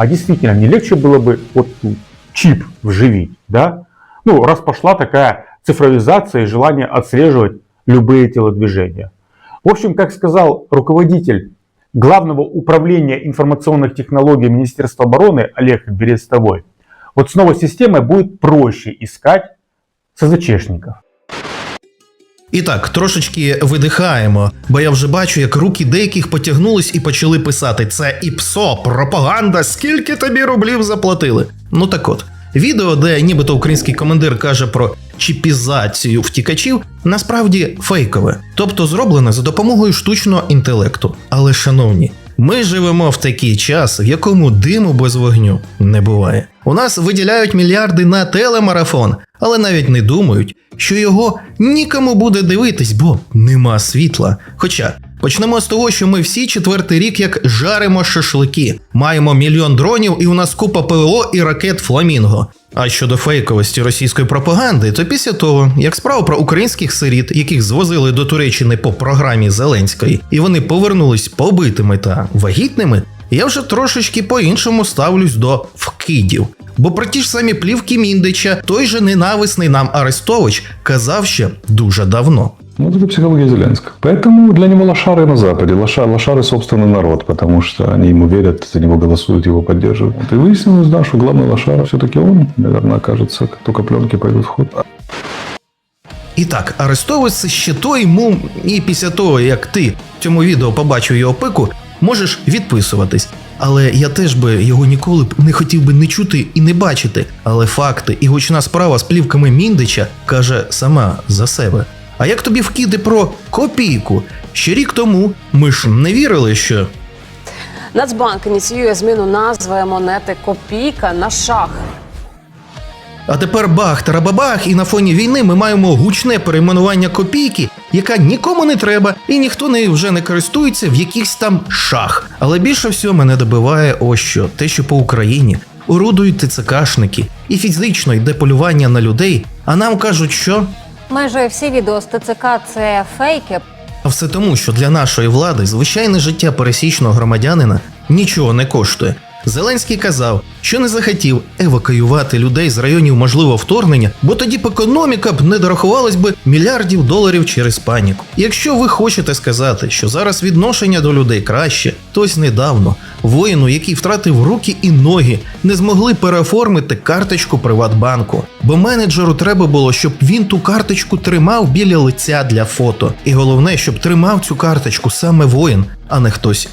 А действительно, не легче было бы вот чип вживить, да? Ну, раз пошла такая цифровизация и желание отслеживать любые телодвижения. В общем, как сказал руководитель Главного управления информационных технологий Министерства обороны Олег Берестовой, вот с новой системой будет проще искать СЗЧшников. І так, трошечки видихаємо, бо я вже бачу, як руки деяких потягнулись і почали писати: це ІПСО, пропаганда, скільки тобі рублів заплатили. Ну так от, відео, де нібито український командир каже про чіпізацію втікачів, насправді фейкове, тобто зроблене за допомогою штучного інтелекту. Але, шановні, ми живемо в такий час, в якому диму без вогню не буває. У нас виділяють мільярди на телемарафон, але навіть не думають, що його нікому буде дивитись, бо нема світла. Хоча почнемо з того, що ми всі четвертий рік як жаримо шашлики, маємо мільйон дронів, і у нас купа ПВО і ракет Фламінго. А щодо фейковості російської пропаганди, то після того, як справа про українських сиріт, яких звозили до Туреччини по програмі Зеленської, і вони повернулись побитими та вагітними, я вже трошечки по-іншому ставлюсь до вкидів. Бо про ті ж самі плівки Міндича той же ненависний нам Арестович казав ще дуже давно. Вот это психология Зеленского. Поэтому для него лошары на Западе. Лоша, лошары собственный народ, потому что они ему верят, за него голосуют, его поддерживают. И выяснилось, да, что главный лошара все-таки он, наверное, окажется, как только пленки пойдут в ход. І так, Арестович це ще той мум, і після того, як ти в цьому відео побачив його пику, можеш відписуватись. Але я теж би його ніколи б не хотів би не чути і не бачити. Але факти і гучна справа з плівками Міндича каже сама за себе. А як тобі вкиди про копійку? Ще рік тому ми ж не вірили, що Нацбанк ініціює зміну назви монети Копійка на шах. А тепер бах тарабабах, і на фоні війни ми маємо гучне перейменування копійки, яка нікому не треба, і ніхто нею вже не користується в якийсь там шах. Але більше всього мене добиває ось що те, що по Україні орудують ТЦКшники, і фізично йде полювання на людей. А нам кажуть, що Майже всі відео з ТЦК це фейки. а все тому, що для нашої влади звичайне життя пересічного громадянина нічого не коштує. Зеленський казав, що не захотів евакуювати людей з районів можливого вторгнення, бо тоді б економіка б не дорахувалась би мільярдів доларів через паніку. Якщо ви хочете сказати, що зараз відношення до людей краще, то ось недавно воїну, який втратив руки і ноги, не змогли переоформити карточку Приватбанку, бо менеджеру треба було, щоб він ту карточку тримав біля лиця для фото. І головне, щоб тримав цю карточку саме воїн, а не хтось